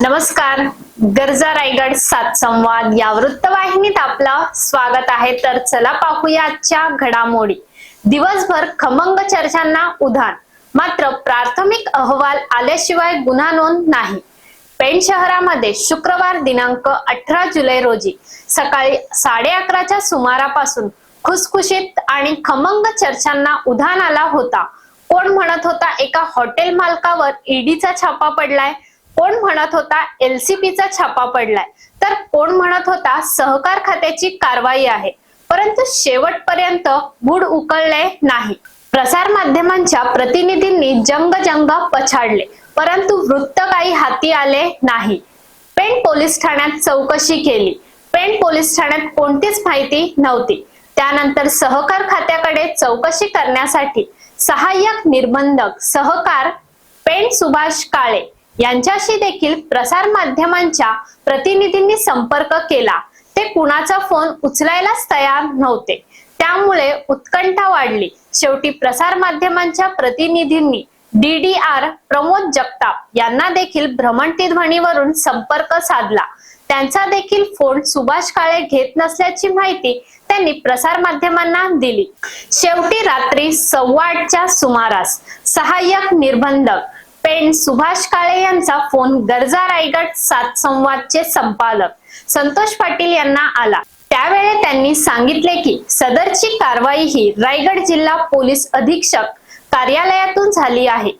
नमस्कार. गरजा रायगड सात संवाद या वृत्तवाहिनीत आपलं स्वागत आहे. तर चला पाहूया आजच्या घडामोडी. दिवसभर खमंग चर्चांना उधाण. मात्र प्राथमिक अहवाल आल्याशिवाय गुन्हा नोंद नाही. पेण शहरामध्ये शुक्रवार दिनांक अठरा जुलै रोजी सकाळी साडे अकराच्या सुमारापासून खुसखुशीत आणि खमंग चर्चांना उधाण आला होता. कोण म्हणत होता एका हॉटेल मालकावर ईडीचा छापा पडलाय? कोण म्हणत होता एलसीपीचा छापा पडलाय? तर कोण म्हणत होता सहकार खात्याची कारवाई आहे? परंतु शेवटपर्यंत गुड उकळले नाही. प्रसार माध्यमांच्या प्रतिनिधींनी जंग जंग पछाडले परंतु वृत्त काही हाती आले नाही. पेण पोलीस ठाण्यात चौकशी केली. पेण पोलीस ठाण्यात कोणतीच माहिती नव्हती. त्यानंतर सहकार खात्याकडे चौकशी करण्यासाठी सहाय्यक निर्बंधक सहकार पेण सुभाष काळे यांच्याशी देखील प्रसार माध्यमांच्या प्रतिनिधींनी संपर्क केला. ते कुणाचा फोन उचलायलाच तयार नव्हते. त्यामुळे उत्कंठा वाढली. शेवटी प्रसार माध्यमांच्या प्रतिनिधींनी डीडीआर प्रमोद जगताप यांना देखील भ्रमंती ध्वनीवरून संपर्क साधला. त्यांचा देखील फोन सुभाष काळे घेत नसल्याची माहिती त्यांनी प्रसार माध्यमांना दिली. शेवटी रात्री सव्वा आठच्या सुमारास सहाय्यक निर्बंधक पेण सुभाष काळे यांचा फोन गरजा रायगड सात संवादचे संपादक संतोष पाटील यांना आला. त्यावेळी त्यांनी सांगितले की सदरची कारवाई ही रायगड जिल्हा पोलीस अधीक्षक कार्यालयातून झाली आहे.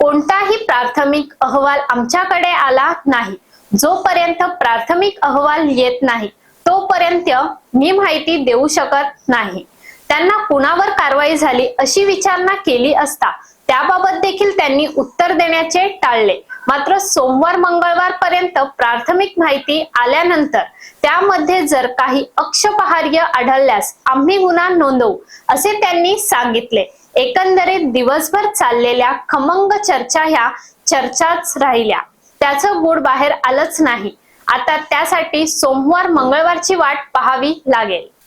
कोणताही प्राथमिक अहवाल आमच्याकडे आला नाही. जोपर्यंत प्राथमिक अहवाल येत नाही तोपर्यंत मी माहिती देऊ शकत नाही. त्यांना कुणावर कारवाई झाली अशी विचारणा केली असता त्याबाबत देखील त्यांनी उत्तर देण्याचे टाळले. मात्र सोमवार मंगळवार पर्यंत प्राथमिक माहिती आल्यानंतर त्यामध्ये जर काही अक्षपहार्य आढळल्यास आम्ही गुन्हा नोंदवू असे त्यांनी सांगितले. एकंदरीत दिवसभर चाललेल्या खमंग चर्चा ह्या चर्चाच राहिल्या. त्याचं गुड बाहेर आलंच नाही. आता त्यासाठी सोमवार मंगळवारची वाट पाहावी लागेल.